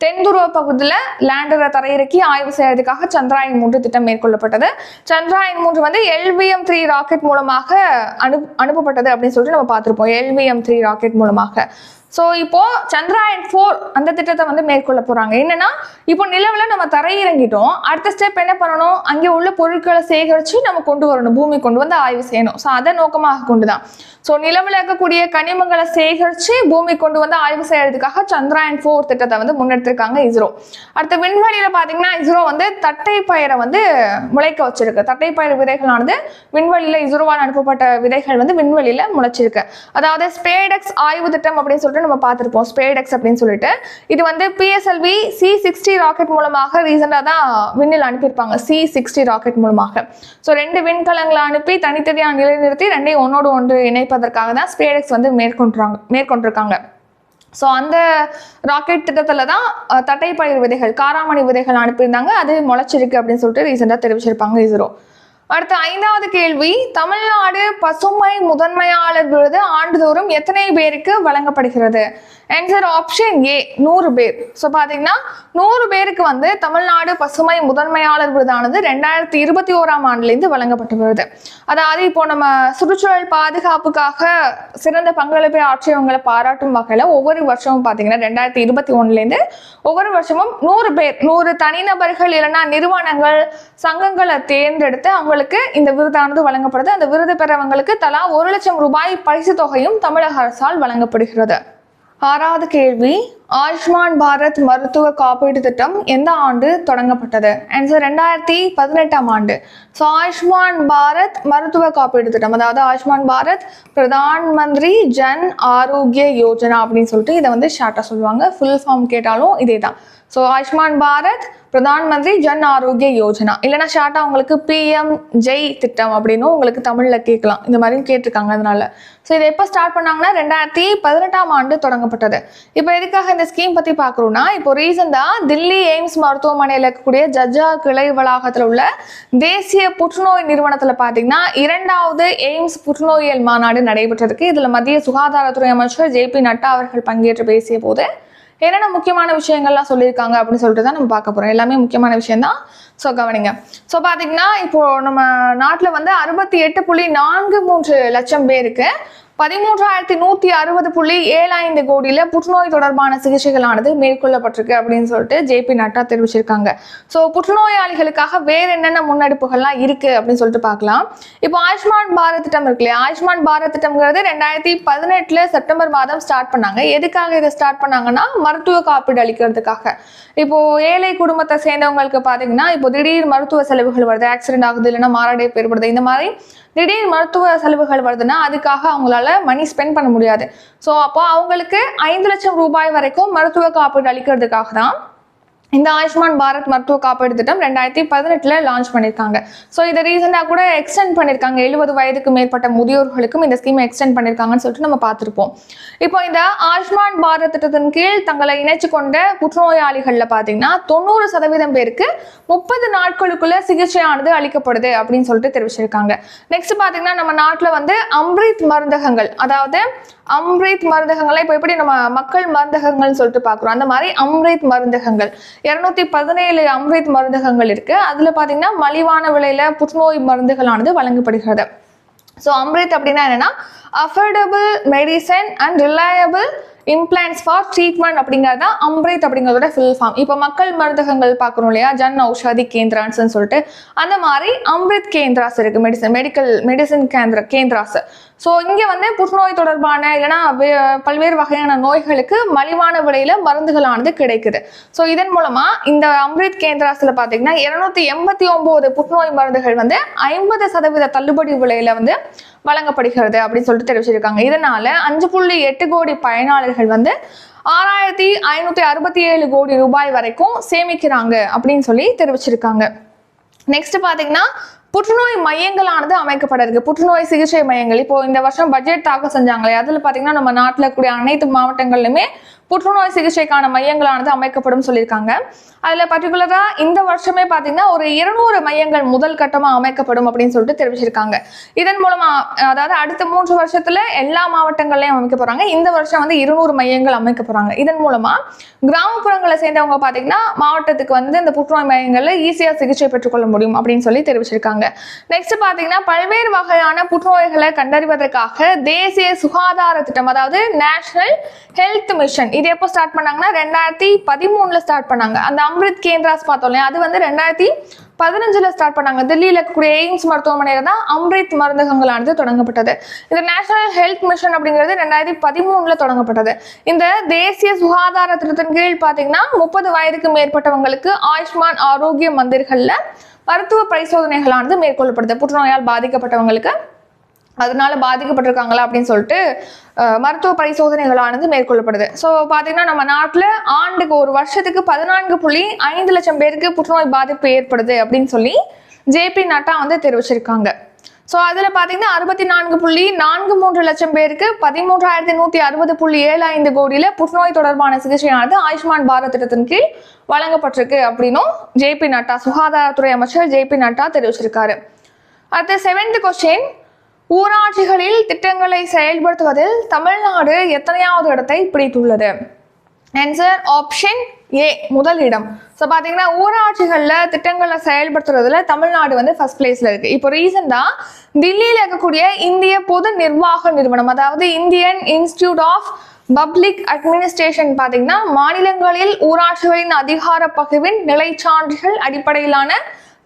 தென்துருவ பகுதியில் லேண்டரை தரையிறக்கி ஆய்வு செய்யறதுக்காக சந்திராயன் மூன்று திட்டம் மேற்கொள்ளப்பட்டது. சந்திராயன் மூன்று வந்து எல்விஎம் த்ரீ ராக்கெட் மூலமாக அனு அனுப்பப்பட்டது அப்படின்னு சொல்லிட்டு நம்ம பார்த்துருப்போம். எல்விஎம் த்ரீ ராக்கெட் மூலமாக. ஸோ இப்போ சந்திராயன் ஃபோர் அந்த திட்டத்தை வந்து மேற்கொள்ள போகிறாங்க என்னன்னா இப்போ நிலவில் நம்ம தரையிறங்கிட்டோம். அடுத்த ஸ்டெப் என்ன பண்ணணும்? அங்கே உள்ள பொருட்களை சேகரித்து நம்ம கொண்டு வரணும். பூமி கொண்டு வந்து ஆய்வு செய்யணும். ஸோ அதை நோக்கமாக கொண்டு தான் ஸோ நிலவில் இருக்கக்கூடிய கனிமங்களை சேகரித்து பூமி கொண்டு வந்து ஆய்வு செய்யறதுக்காக சந்திராயன் ஃபோர் திட்டத்தை வந்து முன்னெடுத்திருக்காங்க இஸ்ரோ. அடுத்த விண்வெளியில் பார்த்தீங்கன்னா இஸ்ரோ வந்து தட்டை பயிரை வந்து முளைக்க வச்சிருக்கு. தட்டை பயிர் விதைகளானது விண்வெளியில் இஸ்ரோவால் அனுப்பப்பட்ட விதைகள் வந்து விண்வெளியில் முளைச்சிருக்கு. அதாவது ஸ்பேடெக்ஸ் ஆய்வு திட்டம் அப்படின்னு சொல்லிட்டு நம்ம பார்த்துருப்போம். ஸ்பேடெக்ஸ் அப்படின்னு சொல்லிட்டு. இது வந்து பிஎஸ்எல்வி சி சிக்ஸ்டி ராக்கெட் மூலமாக ரீசெண்டாக தான் விண்ணில் அனுப்பியிருப்பாங்க. சி சிக்ஸ்டி ராக்கெட் மூலமாக. ஸோ ரெண்டு விண்கலங்களை அனுப்பி தனித்தனியாக நிலைநிறுத்தி ரெண்டையும் ஒன்றோடு ஒன்று இணைப்பதற்காக தான் ஸ்பேடெக்ஸ் வந்து மேற்கொண்டுறாங்க மேற்கொண்டிருக்காங்க. ஸோ அந்த ராக்கெட் திட்டத்தில் தான் தட்டைப்பயிர் விதைகள் காராமணி விதைகள் அனுப்பியிருந்தாங்க. அது முளைச்சிருக்கு அப்படின்னு சொல்லிட்டு ரீசெண்டாக தெரிவிச்சிருப்பாங்க இஸ்ரோ அடுத்த ஐந்தாவது கேள்வி. தமிழ்நாடு பசுமை முதன்மையாளர் விருது ஆண்டுதோறும் எத்தனை பேருக்கு வழங்கப்படுகிறது? ஆன்சர் ஆப்ஷன் ஏ நூறு பேர். ஸோ பார்த்தீங்கன்னா நூறு பேருக்கு வந்து தமிழ்நாடு பசுமை முதன்மையாளர் விருதானது ரெண்டாயிரத்தி இருபத்தி ஓராம் ஆண்டுலேருந்து வழங்கப்பட்டு வருது அதாவது இப்போ நம்ம சுற்றுச்சூழல் பாதுகாப்புக்காக சிறந்த பங்களிப்பை ஆற்றியவங்களை பாராட்டும் வகையில் ஒவ்வொரு வருஷமும் பார்த்தீங்கன்னா ரெண்டாயிரத்தி இருபத்தி ஒன்றுலேருந்து ஒவ்வொரு வருஷமும் நூறு பேர் நூறு தனிநபர்கள் இல்லைன்னா நிறுவனங்கள் சங்கங்களை தேர்ந்தெடுத்து அவங்களுக்கு இந்த விருதானது வழங்கப்படுது. அந்த விருது பெறவங்களுக்கு தலா ஒரு லட்சம் ரூபாய் பரிசு தொகையும் தமிழக அரசால் வழங்கப்படுகிறது. ஆறாவது கேள்வி ஆயுஷ்மான் பாரத் மருத்துவ காப்பீட்டு திட்டம் எந்த ஆண்டு தொடங்கப்பட்டது? ஆன்சர் ரெண்டாயிரத்தி பதினெட்டாம் ஆண்டு. ஸோ ஆயுஷ்மான் பாரத் மருத்துவ காப்பீட்டு திட்டம் அதாவது ஆயுஷ்மான் பாரத் பிரதான் மந்திரி ஜன் ஆரோக்கிய யோஜனா அப்படின்னு சொல்லிட்டு இதை வந்து ஷார்ட்டாக சொல்லுவாங்க. ஃபுல் ஃபார்ம் கேட்டாலும் இதே தான் ஸோ ஆயுஷ்மான் பாரத் பிரதான் மந்திரி ஜன் ஆரோக்கிய யோஜனா. இல்லைன்னா ஷார்ட்டாக உங்களுக்கு பிஎம் ஜெய் திட்டம் அப்படின்னும் உங்களுக்கு தமிழில் கேட்கலாம். இந்த மாதிரியும் கேட்டிருக்காங்க அதனால. ஸோ இதை எப்போ ஸ்டார்ட் பண்ணாங்கன்னா ரெண்டாயிரத்தி பதினெட்டாம் ஆண்டு தொடங்கப்பட்டது. இப்போ எதுக்காக இந்த ஸ்கீம் பற்றி பார்க்குறோம்னா இப்போ ரீசெண்டாக தில்லி எய்ம்ஸ் மருத்துவமனையில் இருக்கக்கூடிய ஜஜா கிளை வளாகத்தில் உள்ள தேசிய புற்றுநோய் நிறுவனத்தில் பார்த்தீங்கன்னா இரண்டாவது எய்ம்ஸ் புற்றுநோயியல் மாநாடு நடைபெற்றிருக்கு. இதில் மத்திய சுகாதாரத்துறை அமைச்சர் ஜே பி நட்டா அவர்கள் பங்கேற்று பேசிய போது என்னென்ன முக்கியமான விஷயங்கள்லாம் சொல்லியிருக்காங்க அப்படின்னு சொல்லிட்டு தான் நம்ம பார்க்க போகிறோம் எல்லாமே முக்கியமான விஷயம்தான். ஸோ கவனிங்க. ஸோ பார்த்தீங்கன்னா இப்போ நம்ம நாட்டில் வந்து அறுபத்தி எட்டு புள்ளி நான்கு மூன்று லட்சம் பேருக்கு பதிமூன்றாயிரத்தி நூற்றி அறுபது புள்ளி ஏழு ஐந்து கோடியில் புற்றுநோய் தொடர்பான சிகிச்சைகளானது மேற்கொள்ளப்பட்டிருக்கு அப்படின்னு சொல்லிட்டு ஜேபி நட்டா தெரிவிச்சிருக்காங்க. ஸோ புற்றுநோயாளிகளுக்காக வேற என்னென்ன முன்னெடுப்புகள்லாம் இருக்கு அப்படின்னு சொல்லிட்டு பார்க்கலாம். இப்போ ஆயுஷ்மான் பாரத் திட்டம் இருக்கு இல்லையா? ஆயுஷ்மான் பாரத் திட்டம்ங்கிறது ரெண்டாயிரத்தி பதினெட்டுல செப்டம்பர் மாதம் ஸ்டார்ட் பண்ணாங்க. எதுக்காக இதை ஸ்டார்ட் பண்ணாங்கன்னா மருத்துவ காப்பீடு அளிக்கிறதுக்காக. இப்போ ஏழை குடும்பத்தை சேர்ந்தவங்களுக்கு பாத்தீங்கன்னா இப்போ திடீர் மருத்துவ செலவுகள் வருது ஆக்சிடென்ட் ஆகுது இல்லைன்னா மாரடைப்பு ஏற்படுது இந்த மாதிரி திடீர் மருத்துவ செலவுகள் வருதுன்னா அதுக்காக அவங்களால மணி ஸ்பெண்ட் பண்ண முடியாது. ஸோ அப்போ அவங்களுக்கு ஐந்து லட்சம் ரூபாய் வரைக்கும் மருத்துவ காப்பீடு அளிக்கிறதுக்காக தான் இந்த ஆயுஷ்மான் பாரத் மருத்துவ காப்பீடு திட்டம் ரெண்டாயிரத்தி பதினெட்டுல லான்ச் பண்ணியிருக்காங்க ஸோ இதை ரீசெண்டாக கூட எக்ஸ்டெண்ட் பண்ணியிருக்காங்க எழுபது வயதுக்கு மேற்பட்ட முதியோர்களுக்கும் இந்த ஸ்கீமை எக்ஸ்டெண்ட் பண்ணியிருக்காங்கன்னு சொல்லிட்டு நம்ம பார்த்துருப்போம். இப்போ இந்த ஆயுஷ்மான் பாரத் திட்டத்தின் கீழ் தங்களை இணைச்சு கொண்ட புற்றுநோயாளிகளில் பார்த்தீங்கன்னா தொண்ணூறு சதவீதம் பேருக்கு முப்பது நாட்களுக்குள்ள சிகிச்சையானது அளிக்கப்படுது அப்படின்னு சொல்லிட்டு தெரிவிச்சிருக்காங்க. நெக்ஸ்ட் பார்த்தீங்கன்னா நம்ம நாட்டில் வந்து அம்ரித் மருந்தகங்கள் அதாவது அம்ரித் மருந்தகங்களை இப்போ எப்படி நம்ம மக்கள் மருந்தகங்கள்னு சொல்லிட்டு பார்க்குறோம் அந்த மாதிரி அம்ரித் மருந்தகங்கள். இரநூத்தி பதினேழு அம்ரித் மருந்தகங்கள் இருக்கு. அதில் பார்த்தீங்கன்னா மலிவான விலையில புற்றுநோய் மருந்துகளானது வழங்கப்படுகிறது. ஸோ அம்ரித் அப்படின்னா என்னன்னா affordable medicine and reliable implants for treatment அப்படிங்கிறது தான் அம்ரித் அப்படிங்கிறதோட ஃபில் ஃபார்ம் இப்போ மக்கள் மருந்தகங்கள் பார்க்குறோம் இல்லையா? ஜன் ஔஷாதி கேந்திரான்னு சொல்லிட்டு. அந்த மாதிரி அம்ரித் கேந்திராஸ் இருக்குது மெடிசன் மெடிக்கல் மெடிசன் கேந்திர கேந்திராஸ். ஸோ இங்கே வந்து புற்றுநோய் தொடர்பான இல்லைன்னா பல்வேறு வகையான நோய்களுக்கு மலிவான விலையில் மருந்துகளானது கிடைக்குது. ஸோ இதன் மூலமாக இந்த அம்ரித் கேந்திராஸில் பார்த்தீங்கன்னா இரநூத்தி எண்பத்தி ஒன்பது புற்றுநோய் மருந்துகள் வந்து ஐம்பது சதவீத தள்ளுபடி விலையில் வந்து வழங்கப்படுகிறது அப்படின்னு சொல்லிட்டு தெரிவிச்சிருக்காங்க. இதனால அஞ்சு புள்ளி எட்டு கோடி பயனாளர்கள் வந்து ஆறாயிரத்தி ஐநூற்றி அறுபத்தி ஏழு கோடி ரூபாய் வரைக்கும் சேமிக்கிறாங்க அப்படின்னு சொல்லி தெரிவிச்சிருக்காங்க. நெக்ஸ்ட் பார்த்தீங்கன்னா புற்றுநோய் மையங்களானது அமைக்கப்பட இருக்கு. புற்றுநோய் சிகிச்சை மையங்கள். இப்போ இந்த வருஷம் பட்ஜெட் தாக்கல் செஞ்சாங்களே அதுல பாத்தீங்கன்னா நம்ம நாட்டில் கூடிய அனைத்து மாவட்டங்கள்லுமே புற்றுநோய் சிகிச்சைக்கான மையங்களானது அமைக்கப்படும் சொல்லியிருக்காங்க. அதில் பர்டிகுலராக இந்த வருஷமே பார்த்தீங்கன்னா ஒரு இருநூறு மையங்கள் முதல் கட்டமாக அமைக்கப்படும் அப்படின்னு சொல்லிட்டு தெரிவிச்சிருக்காங்க. இதன் மூலமாக அதாவது அடுத்த மூன்று வருஷத்தில் எல்லா மாவட்டங்கள்லையும் அமைக்க போகிறாங்க இந்த வருஷம் வந்து இருநூறு மையங்கள் அமைக்க போகிறாங்க இதன் மூலமாக கிராமப்புறங்களை சேர்ந்தவங்க பார்த்தீங்கன்னா மாவட்டத்துக்கு வந்து இந்த புற்றுநோய் மையங்களில் ஈஸியாக சிகிச்சை பெற்றுக்கொள்ள முடியும் அப்படின்னு சொல்லி தெரிவிச்சிருக்காங்க. நெக்ஸ்ட் பார்த்தீங்கன்னா பல்வேறு வகையான புற்றுநோய்களை கண்டறிவதற்காக தேசிய சுகாதார திட்டம் அதாவது நேஷனல் ஹெல்த் மிஷன் இது எப்போ ஸ்டார்ட் பண்ணாங்கன்னா ரெண்டாயிரத்தி பதிமூணுல ஸ்டார்ட் பண்ணாங்க. அந்த அம்ரித் கேந்திராஸ் பார்த்தோம் இல்லையா? அது வந்து ரெண்டாயிரத்தி பதினஞ்சுல ஸ்டார்ட் பண்ணாங்க. தில்லியில் இருக்கக்கூடிய எய்ம்ஸ் மருத்துவமனையில தான் அம்ரித் மருந்தகங்களானது தொடங்கப்பட்டது. இந்த நேஷனல் ஹெல்த் மிஷன் அப்படிங்கிறது ரெண்டாயிரத்தி பதிமூணுல தொடங்கப்பட்டது. இந்த தேசிய சுகாதார திட்டத்தின் கீழ் பார்த்தீங்கன்னா முப்பது வயதுக்கு மேற்பட்டவங்களுக்கு ஆயுஷ்மான் ஆரோக்கிய மந்திர்கள்ல மருத்துவ பரிசோதனைகளானது மேற்கொள்ளப்படுது. புற்றுநோயால் பாதிக்கப்பட்டவங்களுக்கு. அதனால பாதிக்கப்பட்டிருக்காங்களா அப்படின்னு சொல்லிட்டு மருத்துவ பரிசோதனைகளானது மேற்கொள்ளப்படுது. ஸோ பார்த்தீங்கன்னா நம்ம நாட்டில் ஆண்டுக்கு ஒரு வருஷத்துக்கு பதினான்கு புள்ளி ஐந்து லட்சம் பேருக்கு புற்றுநோய் பாதிப்பு ஏற்படுது அப்படின்னு சொல்லி ஜேபி நட்டா வந்து தெரிவிச்சிருக்காங்க. ஸோ அதில் பார்த்தீங்கன்னா அறுபத்தி நான்கு புள்ளி நான்கு மூன்று லட்சம் பேருக்கு பதிமூன்றாயிரத்தி நூற்றி அறுபது புள்ளி ஏழு ஐந்து கோடியில் புற்றுநோய் தொடர்பான சிகிச்சையானது ஆயுஷ்மான் பாரத் திட்டத்தின் கீழ் வழங்கப்பட்டிருக்கு அப்படின்னும் ஜேபி நட்டா சுகாதாரத்துறை அமைச்சர் ஜேபி நட்டா தெரிவிச்சிருக்காரு. அடுத்து செவன்த் கொஸ்டின் ஊராட்சிகளில் திட்டங்களை செயல்படுத்துவதில் தமிழ்நாடு எத்தனையாவது இடத்தை பிடித்துள்ளது? ஆன்சர் ஆப்ஷன் ஏ முதல் இடம். ஸோ பார்த்தீங்கன்னா ஊராட்சிகளில் திட்டங்களை செயல்படுத்துறதுல தமிழ்நாடு வந்து ஃபர்ஸ்ட் பிளேஸில் இருக்கு. இப்போ ரீசெண்டாக தில்லியில் இருக்கக்கூடிய இந்திய பொது நிர்வாக நிறுவனம் அதாவது Indian institute of public administration பார்த்தீங்கன்னா மாநிலங்களில் ஊராட்சிகளின் அதிகார பகிர்வின் நிலைச்சான்றுகள் அடிப்படையிலான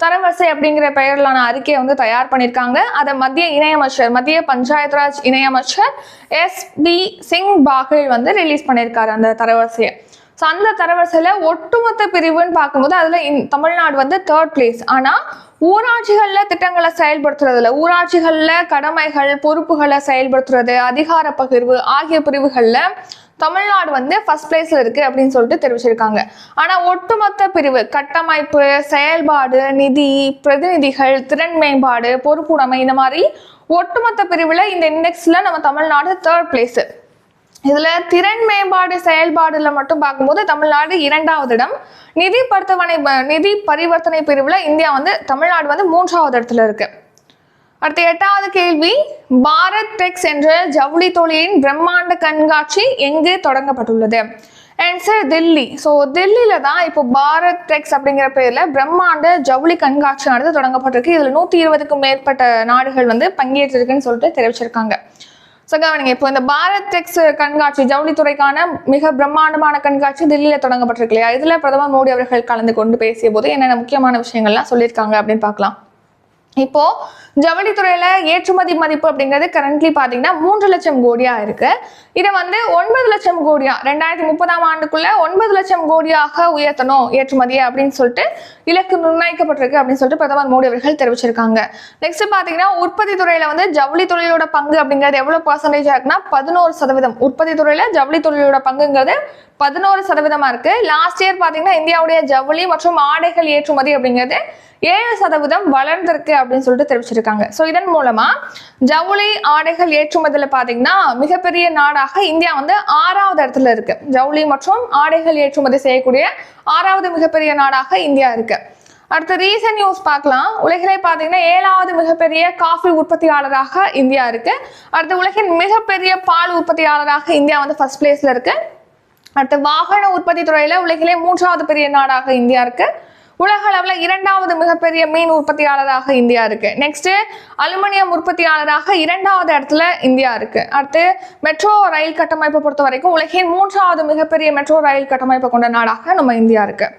தரவரிசை அப்படிங்கிற பெயரிலான அறிக்கையை வந்து தயார் பண்ணியிருக்காங்க. அதை மத்திய இணையமைச்சர் மத்திய பஞ்சாயத்து ராஜ் இணையமைச்சர் எஸ் பி சிங் பாகல் வந்து ரிலீஸ் பண்ணியிருக்காரு அந்த தரவரிசையை. ஸோ அந்த தரவரிசையில் ஒட்டுமொத்த பிரிவுன்னு பார்க்கும்போது அதில் இந் தமிழ்நாடு வந்து தேர்ட் பிளேஸ் ஆனால் ஊராட்சிகளில் திட்டங்களை செயல்படுத்துறதுல ஊராட்சிகளில் கடமைகள் பொறுப்புகளை செயல்படுத்துறது அதிகார பகிர்வு ஆகிய பிரிவுகளில் தமிழ்நாடு வந்து ஃபர்ஸ்ட் பிளேஸ்ல இருக்கு அப்படின்னு சொல்லிட்டு தெரிவிச்சிருக்காங்க. ஆனா ஒட்டுமொத்த பிரிவு கட்டமைப்பு செயல்பாடு நிதி பிரதிநிதிகள் திறன் மேம்பாடு பொறுப்புடைமை இந்த மாதிரி ஒட்டுமொத்த பிரிவில் இந்த இண்டெக்ஸில் நம்ம தமிழ்நாடு தேர்ட் பிளேஸு இதில் திறன் மேம்பாடு செயல்பாடுல மட்டும் பார்க்கும்போது தமிழ்நாடு இரண்டாவது இடம். நிதி பரிவர்த்தனை நிதி பரிவர்த்தனை பிரிவில் இந்தியா வந்து தமிழ்நாடு வந்து மூன்றாவது இடத்துல இருக்குது அடுத்த எட்டாவது கேள்வி பாரத் டெக்ஸ் என்ற ஜவுளி தொழிலின் பிரம்மாண்ட கண்காட்சி எங்கு தொடங்கப்பட்டுள்ளது? ஆன்சர் தில்லி. ஸோ தில்லியில தான் இப்போ பாரத் டெக்ஸ் அப்படிங்கிற பேர்ல பிரம்மாண்ட ஜவுளி கண்காட்சியானது தொடங்கப்பட்டிருக்கு. இதுல நூத்தி இருபதுக்கும் மேற்பட்ட நாடுகள் வந்து பங்கேற்றிருக்குன்னு சொல்லிட்டு தெரிவிச்சிருக்காங்க. ஸோ கவனிங்க இப்போ இந்த பாரத் டெக்ஸ் கண்காட்சி ஜவுளித்துறைக்கான மிக பிரம்மாண்டமான கண்காட்சி தில்லியில் தொடங்கப்பட்டிருக்கு இல்லையா? இதில் பிரதமர் மோடி அவர்கள் கலந்து கொண்டு பேசிய போது என்னென்ன முக்கியமான விஷயங்கள்லாம் சொல்லியிருக்காங்க அப்படின்னு பார்க்கலாம். இப்போ ஜவுளித்துறையில ஏற்றுமதி மதிப்பு அப்படிங்கிறது கரண்ட்லி பாத்தீங்கன்னா மூன்று லட்சம் கோடியா இருக்கு. இதை வந்து ஒன்பது லட்சம் கோடியா ரெண்டாயிரத்தி முப்பதாம் ஆண்டுக்குள்ள ஒன்பது லட்சம் கோடியாக உயர்த்தணும் ஏற்றுமதியை அப்படின்னு சொல்லிட்டு இலக்கு நிர்ணயிக்கப்பட்டிருக்கு அப்படின்னு சொல்லிட்டு பிரதமர் மோடி அவர்கள் தெரிவிச்சிருக்காங்க. நெக்ஸ்ட் பாத்தீங்கன்னா உற்பத்தி துறையில வந்து ஜவுளி தொழிலோட பங்கு அப்படிங்கிறது எவ்வளவு பர்சன்டேஜா இருக்குன்னா பதினோரு சதவீதம். உற்பத்தி துறையில ஜவுளி தொழிலோட பங்குங்கிறது பதினோரு சதவீதமா இருக்கு. லாஸ்ட் இயர் பாத்தீங்கன்னா இந்தியாவுடைய ஜவுளி மற்றும் ஆடைகள் ஏற்றுமதி அப்படிங்கிறது ஏழு சதவீதம் வளர்ந்திருக்கு அப்படின்னு சொல்லிட்டு தெரிவிச்சிருக்காங்க. ஸோ இதன் மூலமா ஜவுளி ஆடைகள் ஏற்றுமதியில் பார்த்தீங்கன்னா மிகப்பெரிய நாடாக இந்தியா வந்து ஆறாவது இடத்துல இருக்கு. ஜவுளி மற்றும் ஆடைகள் ஏற்றுமதி செய்யக்கூடிய ஆறாவது மிகப்பெரிய நாடாக இந்தியா இருக்கு. அடுத்து ரீசன்ட் நியூஸ் பார்க்கலாம். உலகிலே பார்த்தீங்கன்னா ஏழாவது மிகப்பெரிய காஃபி உற்பத்தியாளராக இந்தியா இருக்கு. அடுத்து உலகின் மிகப்பெரிய பால் உற்பத்தியாளராக இந்தியா வந்து ஃபர்ஸ்ட் பிளேஸ்ல இருக்கு. அடுத்து வாகன உற்பத்தி துறையில உலகிலே மூன்றாவது பெரிய நாடாக இந்தியா இருக்கு. உலக அளவில் இரண்டாவது மிகப்பெரிய மீன் உற்பத்தியாளராக இந்தியா இருக்கு. நெக்ஸ்ட் அலுமினியம் உற்பத்தியாளராக இரண்டாவது இடத்துல இந்தியா இருக்கு. அடுத்து மெட்ரோ ரயில் கட்டமைப்பை பொறுத்த வரைக்கும் உலகின் மூன்றாவது மிகப்பெரிய மெட்ரோ ரயில் கட்டமைப்பை கொண்ட நாடாக நம்ம இந்தியா இருக்கு.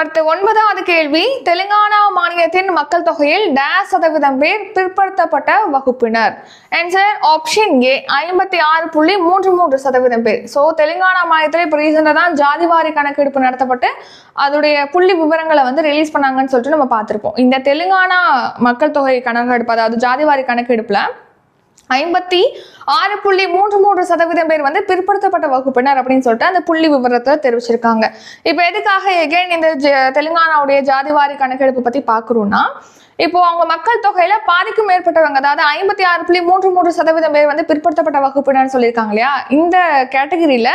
அடுத்து ஒன்பதாவது கேள்வி. தெலுங்கானா மாநிலத்தின் மக்கள் தொகையில் டேஸ் சதவீதம் பேர் பிற்படுத்தப்பட்ட வகுப்பினர். ஆன்சர் ஆப்ஷன் ஏ ஐம்பத்தி ஆறு புள்ளி மூன்று மூன்று சதவீதம் பேர். ஸோ தெலுங்கானா மாநிலத்தில் இப்போ ரீசெண்டாக தான் ஜாதிவாரி கணக்கெடுப்பு நடத்தப்பட்டு அதோடைய புள்ளி விவரங்களை வந்து ரிலீஸ் பண்ணாங்கன்னு சொல்லிட்டு நம்ம பார்த்துருப்போம். இந்த தெலுங்கானா மக்கள் தொகை கணக்கெடுப்பு அதாவது ஜாதிவாரி கணக்கெடுப்பில் ஐம்பத்தி ஆறு புள்ளி மூன்று மூன்று சதவீதம் பேர் வந்து பிற்படுத்தப்பட்ட வகுப்பினர் அப்படின்னு சொல்லிட்டு அந்த புள்ளி விவரத்தை தெரிவிச்சிருக்காங்க. இப்போ எதுக்காக எகைன் இந்த தெலுங்கானாவுடைய ஜாதிவாரி கணக்கெடுப்பு பத்தி பாக்குறோம்னா இப்போ அவங்க மக்கள் தொகையில பாதிக்கும் மேற்பட்டவங்க அதாவது ஐம்பத்தி ஆறு புள்ளி மூன்று மூன்று சதவீதம் பேர் வந்து பிற்படுத்தப்பட்ட வகுப்பினர் சொல்லியிருக்காங்க இல்லையா? இந்த கேட்டகரியில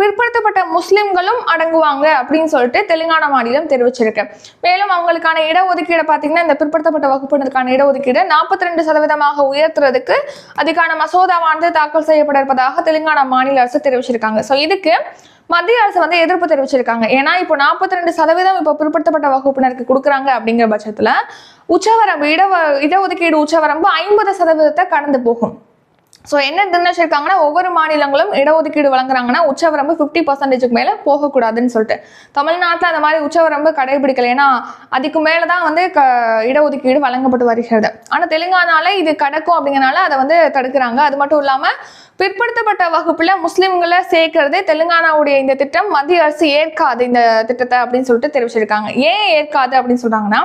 பிற்படுத்தப்பட்ட முஸ்லிம்களும் அடங்குவாங்க அப்படின்னு சொல்லிட்டு தெலுங்கானா மாநிலம் தெரிவிச்சிருக்கு. மேலும் அவங்களுக்கான இடஒதுக்கீடு பார்த்தீங்கன்னா இந்த பிற்படுத்தப்பட்ட வகுப்பினருக்கான இடஒதுக்கீடு நாற்பத்தி ரெண்டு சதவீதமாக உயர்த்துறதுக்கு அதுக்கான மசோதாவானது தாக்கல் செய்யப்பட இருப்பதாக தெலுங்கானா மாநில அரசு தெரிவிச்சிருக்காங்க. ஸோ இதுக்கு மத்திய அரசு வந்து எதிர்ப்பு தெரிவிச்சிருக்காங்க. ஏன்னா இப்போ நாற்பத்தி ரெண்டு சதவீதம் இப்போ பிற்படுத்தப்பட்ட வகுப்பினருக்கு கொடுக்குறாங்க அப்படிங்கிற பட்சத்தில் உச்சவரம்பு இட இடஒதுக்கீடு உச்சவரம்பு ஐம்பது சதவீதத்தை கடந்து போகும். ஸோ என்ன நிர்ணயிச்சிருக்காங்கன்னா ஒவ்வொரு மாநிலங்களும் இடஒதுக்கீடு வழங்குறாங்கன்னா உச்சவரம்பு ஃபிஃப்டி பர்சன்டேஜுக்கு மேலே போகக்கூடாதுன்னு சொல்லிட்டு. தமிழ்நாட்டில் அந்த மாதிரி உச்சவரம்பு கடைபிடிக்கல. ஏன்னா அதுக்கு மேலே தான் வந்து க இடஒதுக்கீடு வழங்கப்பட்டு வருகிறது. ஆனால் தெலுங்கானால இது கடக்கும் அப்படிங்கறனால அதை வந்து தடுக்கிறாங்க. அது மட்டும் இல்லாமல் பிற்படுத்தப்பட்ட வகுப்புல முஸ்லிம்களை சேர்க்கறதே தெலுங்கானாவுடைய இந்த திட்டம் மத்திய அரசு ஏற்காது இந்த திட்டத்தை அப்படின்னு சொல்லிட்டு தெரிவிச்சிருக்காங்க. ஏன் ஏற்காது அப்படின்னு சொல்றாங்கன்னா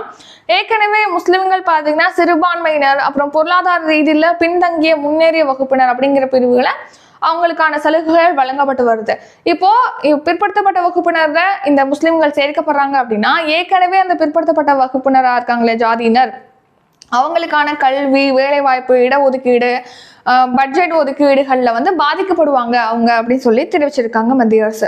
ஏற்கனவே முஸ்லிம்கள் பார்த்தீங்கன்னா சிறுபான்மையினர் அப்புறம் பொருளாதார ரீதியில பின்தங்கிய முன்னேறிய வகுப்பினர் அப்படிங்கிற பிரிவுகளை அவங்களுக்கான சலுகைகள் வழங்கப்பட்டு வருது. இப்போ பிற்படுத்தப்பட்ட வகுப்பினர்ல இந்த முஸ்லிம்கள் சேர்க்கப்படுறாங்க அப்படின்னா ஏற்கனவே அந்த பிற்படுத்தப்பட்ட வகுப்பினரா இருக்காங்களே ஜாதியினர். அவங்களுக்கான கல்வி வேலைவாய்ப்பு இடஒதுக்கீடு பட்ஜெட் ஒதுக்கீடுகளில் வந்து பாதிக்கப்படுவாங்க அவங்க அப்படின்னு சொல்லி தெரிவிச்சிருக்காங்க மத்திய அரசு.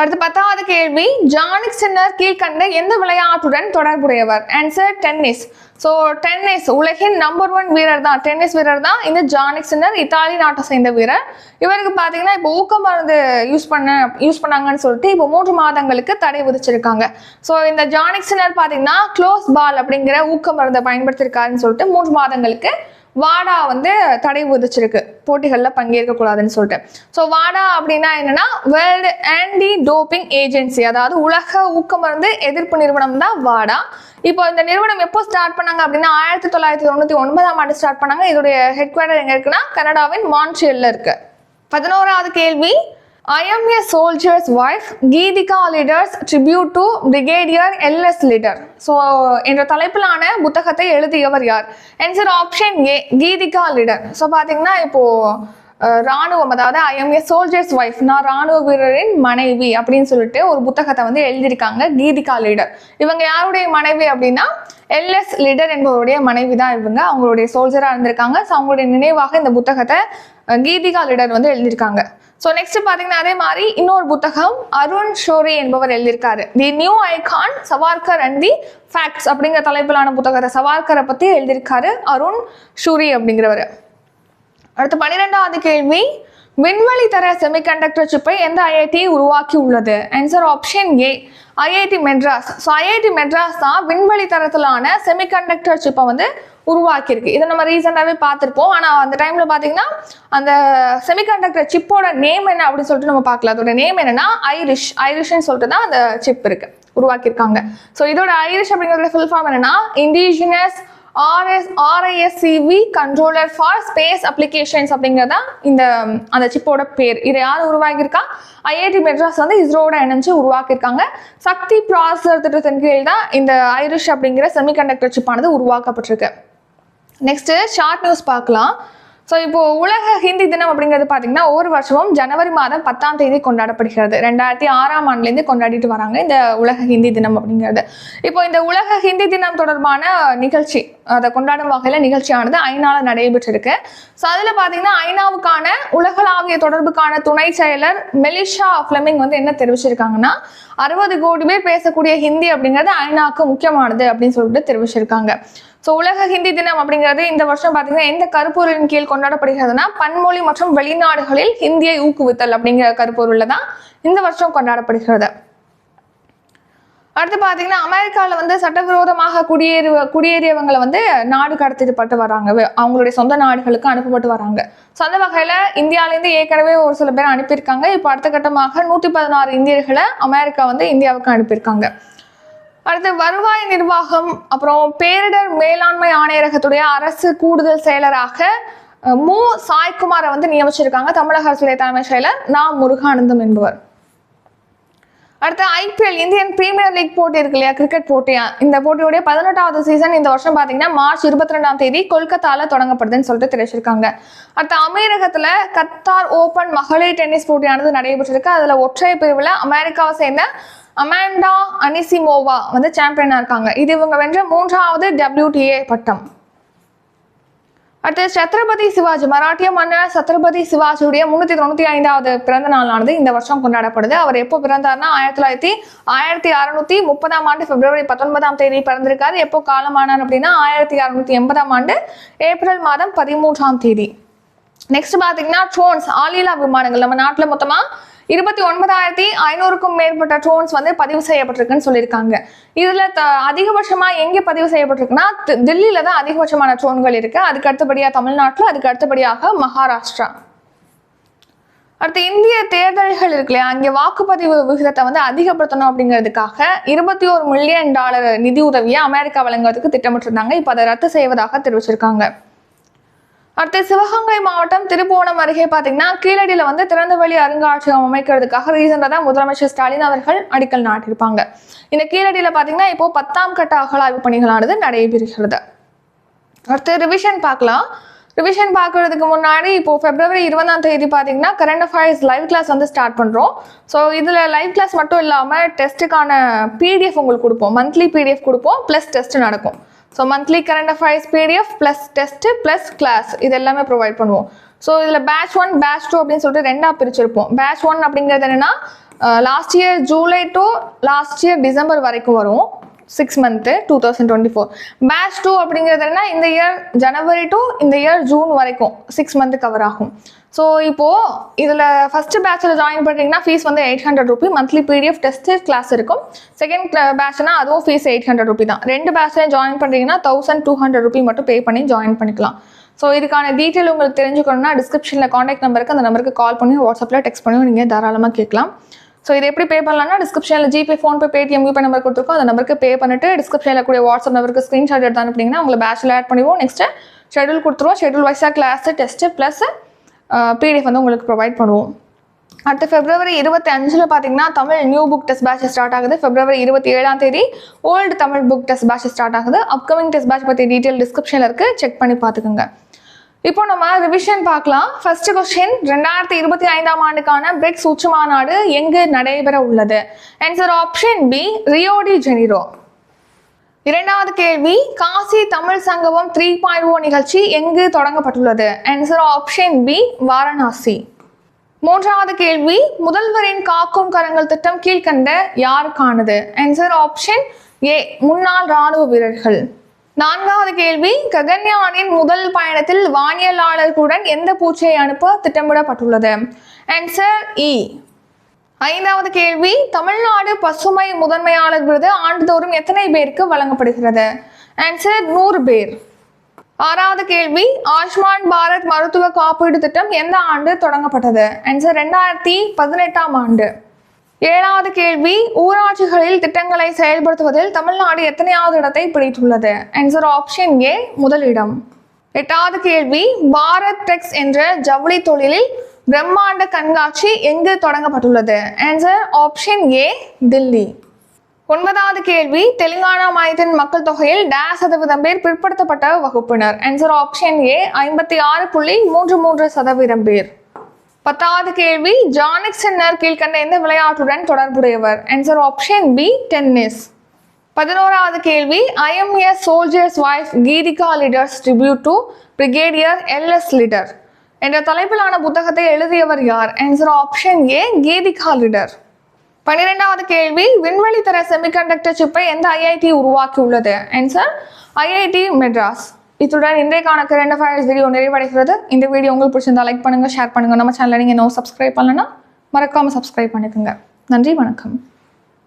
அடுத்து பத்தாவது கேள்வி ஜானிக் சின்னர் கீழ்கண்ட எந்த விளையாட்டுடன் தொடர்புடையவர்? ஆன்சர் டென்னிஸ் ஸோ டென்னிஸ் உலகின் நம்பர் ஒன் வீரர் தான் டென்னிஸ் வீரர் தான் இந்த ஜானிக் சின்னர் இத்தாலி நாட்டை சேர்ந்த வீரர். இவருக்கு பார்த்தீங்கன்னா இப்போ ஊக்க மருந்து யூஸ் பண்ண யூஸ் பண்ணாங்கன்னு சொல்லிட்டு இப்போ மூன்று மாதங்களுக்கு தடை விதிச்சிருக்காங்க. ஸோ இந்த ஜானிக் சின்னர் பார்த்தீங்கன்னா க்ளோஸ் பால் அப்படிங்கிற ஊக்க மருந்தை பயன்படுத்தியிருக்காருன்னு சொல்லிட்டு மூன்று மாதங்களுக்கு வாடா வந்து தடை விதிச்சிருக்கு. போட்டிகளில் பங்கேற்கக்கூடாதுன்னு சொல்லிட்டு. ஸோ வாடா அப்படின்னா என்னன்னா வேர்ல்டு ஆன்டி டோப்பிங் ஏஜென்சி அதாவது உலக ஊக்கமருந்து எதிர்ப்பு நிறுவனம் தான் வாடா. இப்போ இந்த நிறுவனம் எப்போ ஸ்டார்ட் பண்ணாங்க அப்படின்னா ஆயிரத்தி தொள்ளாயிரத்தி தொண்ணூற்றி ஒன்பதாம் ஆண்டு ஸ்டார்ட் பண்ணாங்க. இதோடைய ஹெட் குவார்டர் எங்கே இருக்குன்னா கனடாவின் மான்ட்ரியல்ல இருக்கு. பதினோராவது கேள்வி I am a soldier's wife. Geetika Lidder's tribute to Brigadier LS Lidder so என்ற தலைப்பிலான புத்தகத்தை எழுதியவர் யார் answer option A Geetika Lidder so பார்த்தீங்கன்னா இப்போது ராணுவம் அதாவது I am a soldier's wife நான் ராணுவ வீரரின் மனைவி அப்படின்னு சொல்லிட்டு ஒரு புத்தகத்தை வந்து எழுதியிருக்காங்க கீதிகா லீடர். இவங்க யாருடைய மனைவி அப்படின்னா எல்எஸ் லீடர் என்பவருடைய மனைவி தான் இவங்க. அவங்களுடைய சோல்ஜராக இருந்திருக்காங்க. ஸோ அவங்களுடைய நினைவாக இந்த புத்தகத்தை கீதிகா லீடர் வந்து எழுதியிருக்காங்க. ஸோ நெக்ஸ்ட் பார்த்தீங்கன்னா அதே மாதிரி இன்னொரு புத்தகம் அருண் ஷோரி என்பவர் எழுதியிருக்காரு. The new icon Savarkar and the facts அப்படிங்கிற தலைப்பிலான புத்தகத்தை சவார்கரை பற்றி எழுதியிருக்காரு அருண் ஷூரி அப்படிங்கிறவர். அடுத்து பன்னிரெண்டாவது கேள்வி. விண்வெளி தர செமிகண்டக்டர் சிப்பை எந்த ஐஐடி உருவாக்கி உள்ளது answer option A IIT Madras so IIT Madras தான் விண்வெளி தரத்திலான செமிகண்டக்டர் சிப்பை வந்து உருவாக்கியிருக்கு. இதை நம்ம ரீசெண்டாகவே பார்த்துருப்போம். ஆனால் அந்த டைமில் பார்த்தீங்கன்னா அந்த செமிகண்டக்டர் சிப்போட நேம் என்ன அப்படின்னு சொல்லிட்டு நம்ம பார்க்கல. அதோட நேம் என்னன்னா ஐரிஷ் ஐரிஷ்னு சொல்லிட்டு தான் அந்த சிப் இருக்கு. உருவாக்கியிருக்காங்க. ஸோ இதோட ஐரிஷ் அப்படிங்கிறதுல ஃபுல் ஃபார்ம் என்னன்னா indigenous RS RISCV controller for space applications அப்படிங்கிறதா இந்த அந்த சிப்போட பேர். இதை யார் உருவாக்கியிருக்கா? ஐஐடி மெட்ராஸ் வந்து இஸ்ரோட இணைஞ்சு உருவாக்கியிருக்காங்க. சக்தி ப்ராசர் திட்டத்தின் கீழ் தான் இந்த ஐரிஷ் அப்படிங்கிற செமிகண்டக்டர் சிப்பானது உருவாக்கப்பட்டிருக்கு. நெக்ஸ்ட்டு ஷார்ட் நியூஸ் பார்க்கலாம். ஸோ இப்போ உலக ஹிந்தி தினம் அப்படிங்கிறது பார்த்தீங்கன்னா ஒவ்வொரு வருஷமும் ஜனவரி மாதம் பத்தாம் தேதி கொண்டாடப்படுகிறது. ரெண்டாயிரத்தி ஆறாம் ஆண்டுலேருந்து கொண்டாடிட்டு வராங்க இந்த உலக ஹிந்தி தினம் அப்படிங்கிறது. இப்போ இந்த உலக ஹிந்தி தினம் தொடர்பான நிகழ்ச்சி அதை கொண்டாடும் வகையில் நிகழ்ச்சியானது ஐநாவில் நடைபெற்றிருக்கு. ஸோ அதில் பார்த்தீங்கன்னா ஐநாவுக்கான உலகளாவிய தொடர்புக்கான துணை செயலர் மெலிஷா ஃபிளமிங் வந்து என்ன தெரிவிச்சிருக்காங்கன்னா அறுபது கோடி பேர் பேசக்கூடிய ஹிந்தி அப்படிங்கிறது ஐநாவுக்கு முக்கியமானது அப்படின்னு சொல்லிட்டு தெரிவிச்சிருக்காங்க. ஸோ உலக ஹிந்தி தினம் அப்படிங்கிறது இந்த வருஷம் பார்த்தீங்கன்னா எந்த கருப்பொருளின் கீழ் கொண்டாடப்படுகிறதுனா பன்மொழி மற்றும் வெளிநாடுகளில் ஹிந்தியை ஊக்குவித்தல் அப்படிங்கிற கருப்பொருளில் தான் இந்த வருஷம் கொண்டாடப்படுகிறது. அடுத்து பார்த்தீங்கன்னா அமெரிக்காவில் வந்து சட்டவிரோதமாக குடியேறு குடியேறியவங்களை வந்து நாடு கடத்திட்டு வராங்க. அவங்களுடைய சொந்த நாடுகளுக்கு அனுப்பப்பட்டு வராங்க. ஸோ அந்த வகையில் இந்தியாவிலேருந்து ஏற்கனவே ஒரு சில பேர் அனுப்பியிருக்காங்க. இப்போ அடுத்த கட்டமாக நூற்றி பதினாறு இந்தியர்களை அமெரிக்கா வந்து இந்தியாவுக்கு அனுப்பியிருக்காங்க. அடுத்து வருவாய் நிர்வாகம் அப்புறம் பேரிடர் மேலாண்மை ஆணையரகத்துடைய அரசு கூடுதல் செயலராக மு. சாய்குமாரை வந்து நியமிச்சிருக்காங்க தமிழக அரசுடைய தலைமைச் செயலர் நா. முருகானந்தம் என்பவர். அடுத்து ஐபிஎல் இந்தியன் பிரீமியர் லீக் போட்டி இருக்கு இல்லையா? கிரிக்கெட் போட்டி. இந்த போட்டியுடைய பதினெட்டாவது சீசன் இந்த வருஷம் பார்த்தீங்கன்னா மார்ச் இருபத்தி ரெண்டாம் தேதி கொல்கத்தால தொடங்கப்படுதுன்னு சொல்லிட்டு தெரிவிச்சிருக்காங்க. அடுத்து அமீரகத்தில் கத்தார் ஓபன் மகளிர் டென்னிஸ் போட்டியானது நடைபெற்றிருக்கு. அதில் ஒற்றை பிரிவில் அமெரிக்காவை சேர்ந்த அமாண்டா அனிசிமோவா வந்து சாம்பியனா இருக்காங்க. இது இவங்க வென்ற மூன்றாவது டபிள்யூடிஏ பட்டம். அடுத்து சத்ரபதி சிவாஜி மராட்டிய மன்னர் சத்ரபதி சிவாஜியுடைய முன்னூத்தி தொண்ணூத்தி ஐந்தாவது பிறந்த நாளானது இந்த வருஷம் கொண்டாடப்படுது. அவர் எப்போ பிறந்தார்னா ஆயிரத்தி தொள்ளாயிரத்தி ஆயிரத்தி அறுநூத்தி முப்பதாம் ஆண்டு பிப்ரவரி பத்தொன்பதாம் தேதி பிறந்திருக்காரு. எப்போ காலமானார் அப்படின்னா ஆயிரத்தி அறுநூத்தி எண்பதாம் ஆண்டு ஏப்ரல் மாதம் பதிமூன்றாம் தேதி. நெக்ஸ்ட் பாத்தீங்கன்னா ட்ரோன்ஸ் ஆளில்லா விமானங்கள். நம்ம நாட்டுல மொத்தமா இருபத்தி ஒன்பதாயிரத்தி ஐநூறுக்கும் மேற்பட்ட ட்ரோன்ஸ் வந்து பதிவு செய்யப்பட்டிருக்குன்னு சொல்லியிருக்காங்க. இதுல த அதிகபட்சமா எங்க பதிவு செய்யப்பட்டிருக்குன்னா தி- தில்லியில தான் அதிகபட்சமான ட்ரோன்கள் இருக்கு. அதுக்கு அடுத்தபடியா தமிழ்நாட்டில் அதுக்கு அடுத்தபடியாக மகாராஷ்டிரா. அடுத்து இந்திய தேர்தல்கள் இருக்கு இல்லையா? அங்கே வாக்குப்பதிவு விகிதத்தை வந்து அதிகப்படுத்தணும் அப்படிங்கிறதுக்காக இருபத்தி ஒரு மில்லியன் டாலர் நிதி உதவியை அமெரிக்கா வழங்குவதற்கு திட்டமிட்டிருந்தாங்க. இப்போ அதை ரத்து செய்வதாக தெரிவிச்சிருக்காங்க. அடுத்து சிவகங்கை மாவட்டம் திருப்புவனம் அருகே பார்த்தீங்கன்னா கீழடியில் வந்து திறந்தவெளி அருங்காட்சியகம் அமைக்கிறதுக்காக ரீசெண்டாக தான் முதலமைச்சர் ஸ்டாலின் அவர்கள் அடிக்கல் நாட்டியிருப்பாங்க. இந்த கீழடியில் பார்த்தீங்கன்னா இப்போ பத்தாம் கட்ட அகழாய்வு பணிகளானது நடைபெறுகிறது. அடுத்து ரிவிஷன் பார்க்கலாம். ரிவிஷன் பார்க்கறதுக்கு முன்னாடி இப்போ பிப்ரவரி இருபதாம் தேதி பார்த்தீங்கன்னா கரண்ட் அஃபேர்ஸ் லைவ் கிளாஸ் வந்து ஸ்டார்ட் பண்ணுறோம் ஸோ இதில் லைவ் கிளாஸ் மட்டும் இல்லாமல் டெஸ்ட்டுக்கான பிடிஎஃப் உங்களுக்கு கொடுப்போம். மந்த்லி பிடிஎஃப் கொடுப்போம். ப்ளஸ் டெஸ்ட் நடக்கும். So monthly current affairs PDF plus test plus class இது எல்லாமே ப்ரொவைட் பண்ணுவோம். ஸோ இதில் பேட்ச் ஒன் பேட்ச் டூ அப்படின்னு சொல்லிட்டு ரெண்டாக பிரிச்சிருப்போம். பேட்ச் ஒன் அப்படிங்கிறது என்னென்னா last year July to last year December வரைக்கும் வரும். Six month two thousand twenty four batch two அப்படிங்கிறது என்ன இந்த இயர் ஜனவரி டு இந்த இயர் ஜூன் வரைக்கும் சிக்ஸ் மந்த் கவர் ஆகும். ஸோ இப்போது இதில் ஃபஸ்ட்டு பேட்சில் ஜாயின் பண்ணுறீங்கன்னா ஃபீஸ் வந்து eight hundred rupee monthly PDF test class இருக்கும். செகண்ட் பேட்ச்னா அதுவும் ஃபீஸ் எயிட் ஹண்ட்ரட் ருபி தான். ரெண்டு பேட்ச்லையும் ஜாயின் பண்ணுறீங்கன்னா தௌசண்ட் டூ ஹண்ட்ரட் ருபி மட்டும் பே பண்ணி ஜாயின் பண்ணிக்கலாம். ஸோ இதுக்கான டீட்டெயில் உங்களுக்கு தெரிஞ்சுக்கணும்னா டிஸ்கிரிப்ஷனில் காண்டாக்ட் நம்பருக்கு அந்த நம்பருக்கு கால் பண்ணி வாட்ஸ்அப்பில் டெக்ஸ்ட் பண்ணி நீங்கள் தாராளமாக கேட்கலாம். ஸோ இது எப்படி பே பண்ணலாம்னா டிஸ்கிரிப்ஷனில் ஜிபே ஃபோன்பே பேடிஎம் யூபே நம்பர் கொடுத்துருக்கோம். அந்த நம்பருக்கு பே பண்ணிட்டு டிஸ்கிரிப்ஷனில் கூடிய வாட்ஸ்அப் நம்பருக்கு ஸ்க்ரீன்ஷாட் எடுத்து அனுப்புனீங்கன்னா உங்களை பேட்சில் ஆட் பண்ணிவோம் நெக்ஸ்ட்டு ஷெடியூல் கொடுத்துருவோம். ஷெடியூல் வைஸாக கிளாஸ் டெஸ்ட்டு ப்ளஸ் பிடிஎஃப் வந்து உங்களுக்கு ப்ரொவைட் பண்ணுவோம். அடுத்து பிப்ரவரி இருபத்தி அஞ்சில் பார்த்தீங்கன்னா Tamil new book test batch start ஆகுது. பிப்ரவரி இருபத்தி ஏழாம் தேதி old Tamil book test batch start ஆகுது. அப்கமிங் டெஸ்ட் பேட்ச் பற்றி டீட்டெயில் டிஸ்கிரிப்ஷனில் இருக்குது செக் பண்ணி பார்த்துக்குங்க இப்போ நம்ம ரிவிஷன் பார்க்கலாம். ஃபர்ஸ்ட் கொஸ்டின் ரெண்டாயிரத்தி இருபத்தி ஐந்தாம் ஆண்டுக்கான பிரிக்ஸ் உச்சி மாநாடு எங்கு நடைபெற உள்ளது? Answer option B Rio de Janeiro இரண்டாவது கேள்வி Kashi Tamil Sangamam three point O நிகழ்ச்சி எங்கு தொடங்கப்பட்டுள்ளது? Answer option B Varanasi. மூன்றாவது கேள்வி முதல்வரின் காக்கும் கரங்கள் திட்டம் கீழ்கண்ட யாருக்கானது? ஆன்சர் ஆப்ஷன் ஏ முன்னாள் ராணுவ வீரர்கள். நான்காவது கேள்வி ககன்யானின் முதல் பயணத்தில் வானியலாளர்களுடன் எந்த பூச்சியை அனுப்ப திட்டமிடப்பட்டுள்ளது? ஆன்சர் இ e, ஐந்தாவது கேள்வி தமிழ்நாடு பசுமை முதன்மையாளர் விருது ஆண்டுதோறும் எத்தனை பேருக்கு வழங்கப்படுகிறது? ஆன்சர் நூறு பேர். ஆறாவது கேள்வி ஆயுஷ்மான் பாரத் மருத்துவ காப்பீடு திட்டம் எந்த ஆண்டு தொடங்கப்பட்டது? ஆன்சர் ரெண்டாயிரத்தி பதினெட்டாம் ஆண்டு. ஏழாவது கேள்வி ஊராட்சிகளில் திட்டங்களை செயல்படுத்துவதில் தமிழ்நாடு எத்தனையாவது இடத்தை பிடித்துள்ளது? ஆன்சர் ஆப்ஷன் ஏ முதலிடம். எட்டாவது கேள்வி பாரத் டெக்ஸ் என்ற ஜவுளி தொழிலில் பிரம்மாண்ட கண்காட்சி எங்கு தொடங்கப்பட்டுள்ளது? ஆன்சர் ஆப்ஷன் ஏ தில்லி ஒன்பதாவது கேள்வி தெலுங்கானா மாநிலத்தின் மக்கள் தொகையில் டேஸ் சதவீதம் பேர் பிற்படுத்தப்பட்ட வகுப்பினர். ஆன்சர் ஆப்ஷன் ஏ ஐம்பத்தி ஆறு புள்ளி மூன்று மூன்று சதவீதம் பேர். பத்தாவது கேள்வி ஜானிக் சின்னர் கீழ்கண்ட எந்த விளையாட்டுடன் தொடர்புடையவர். ஆன்சர் ஆப்ஷன் பி டென்னிஸ் பதினோராவது கேள்வி IMS soldier's wife Geetika Lidder's tribute to brigadier LS Lidder என்ற தலைப்பிலான புத்தகத்தை எழுதியவர் யார்? Answer option A Geetika Lidder. பன்னிரெண்டாவது கேள்வி விண்வெளி தர செமிகண்டக்டர் சிப்பை எந்த ஐஐடி உருவாக்கியுள்ளது? Answer IIT Madras. இத்துடன் இன்றைக்கான கரண்ட் அஃபேர்ஸ் வீடியோ நிறைவடைகிறது. இந்த வீடியோ உங்களுக்கு பிடிச்சிருந்தா லைக் பண்ணுங்க ஷேர் பண்ணுங்க. நம்ம சேனலில் நீங்கள் இன்னும் சப்ஸ்கிரைப் பண்ணலன்னா மறக்காம சப்ஸ்கிரைப் பண்ணிக்கோங்க. நன்றி வணக்கம்.